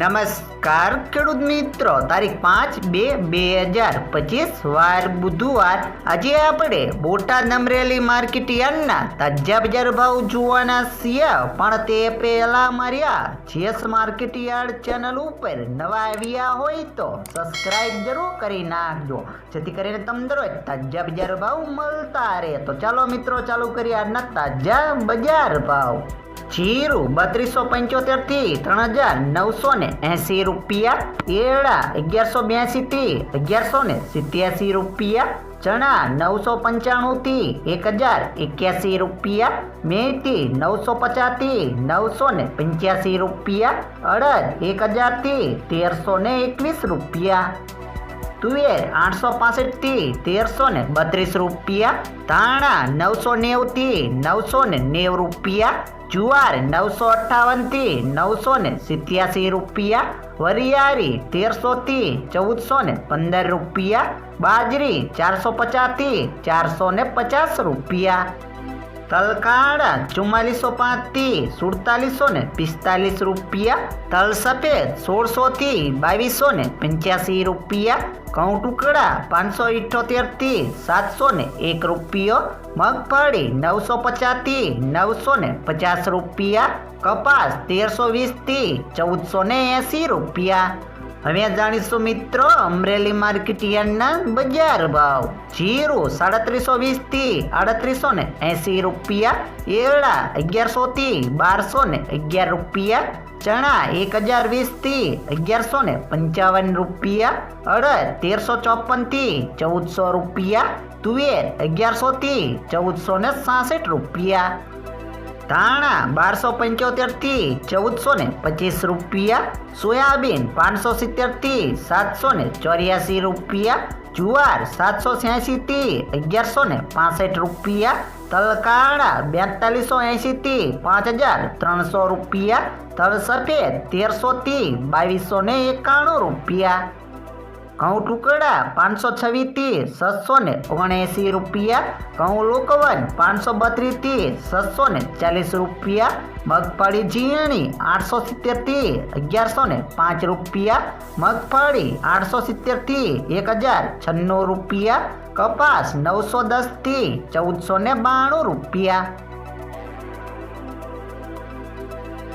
નમસ્કાર, ખેડૂત મિત્રો. તારીખ પાંચ બે બે હજાર પચીસ, વાર બુધવાર. આજે આપણે બોટાદ નમરેલી માર્કેટ યાર્ડના તાજા બજાર ભાવ જોવાના છીએ. પણ તે પહેલા માર્યા જેસ માર્કેટ યાર્ડ ચેનલ ઉપર નવા આવ્યા હોય તો સબસ્ક્રાઇબ જરૂર કરી નાખજો. જેથી કરીને તમને દરરોજ તાજા બજાર ભાવ મળતા રહે. તો ચાલો મિત્રો, ચાલુ કરીએ આજના તાજા બજાર ભાવ. જીરું બત્રીસો પંચોતેરથી ત્રણ હજાર નવસો ને એસી રૂપિયા એરડા અગિયારસો બ્યાસી થી અગિયારસો ને સિત્યાસી રૂપિયા, ચણા નવસો પંચાણું થી એક હજાર એક્યાસી રૂપિયા, મેથી નવસો પચાસથી નવસો ને પંચ્યાસી રૂપિયા, અડદ એક હજારથી તેરસો ને એકવીસ રૂપિયા. તુવેર આઠસો પાસઠથી તેરસો ને બત્રીસ રૂપિયા, ધાણા નવસો નેવું થી નવસો ને નેવ રૂપિયા, જુવાર નવસો અઠ્ઠાવનથી નવસો ને સિત્યાસી રૂપિયા, વરિયાળી તેરસો થી ચૌદસો ને પંદર રૂપિયા, બાજરી ચારસો પચાસથી ચારસો ને પચાસ રૂપિયા. તલકાળા ચુમ્માલીસો પાંચથી સુડતાલીસો ને પિસ્તાલીસ રૂપિયા. તલ સફેદ સોળસો થી બાવીસો ને પંચ્યાસી રૂપિયા. ઘઉં ટુકડા પાંચસો ઇઠ્ઠોતેરથી સાતસો ને એક રૂપિયો. મગફળી નવસો પચાસથી નવસો ને પચાસ રૂપિયા. કપાસ તેરસો વીસથી ચૌદસો ને એંસી રૂપિયા. હવે જાણીશું મિત્રો, અમરેલી માર્કેટ યાર્ડના બજાર ભાવ. જીરું સાડત્રીસો વીસથી આડત્રીસો ને એસી રૂપિયા એળા અગિયારસો થી બારસો ને અગિયાર રૂપિયા, ચણા એક હજાર વીસથી અગિયારસો ને પંચાવન રૂપિયા, અડદ તેરસો ચોપનથી ચૌદસો રૂપિયા, તુવેર અગિયારસો થી ચૌદસો ને સાસઠ રૂપિયા. ધાણા બારસો પંચોતેરથી ચૌદસો ને પચીસ રૂપિયા, સોયાબીન પાંચસો સિત્તેરથી સાતસો ને ચોર્યાસી રૂપિયા, જુવાર સાતસો છ્યાસી થી અગિયારસો ને પાસઠ રૂપિયા તલકાળા બેતાલીસો એંશી થી પાંચ હજાર ત્રણસો રૂપિયા તલ સફેદ તેરસો થી બાવીસો ને એકાણું રૂપિયા. ઘઉં ટુકડા પાંચસો છવ્વીસથી છસો ને ઓગણએંસી રૂપિયા. ઘઉં લોકવન પાંચસો બત્રીસથી છસો ને ચાલીસ રૂપિયા. મગફળી ઝીણી આઠસો સિત્તેરથી અગિયારસો ને પાંચ રૂપિયા. મગફળી આઠસો સિત્તેરથી એક હજાર છન્નું રૂપિયા. કપાસ નવસો દસથી ચૌદસો ને બાણું રૂપિયા.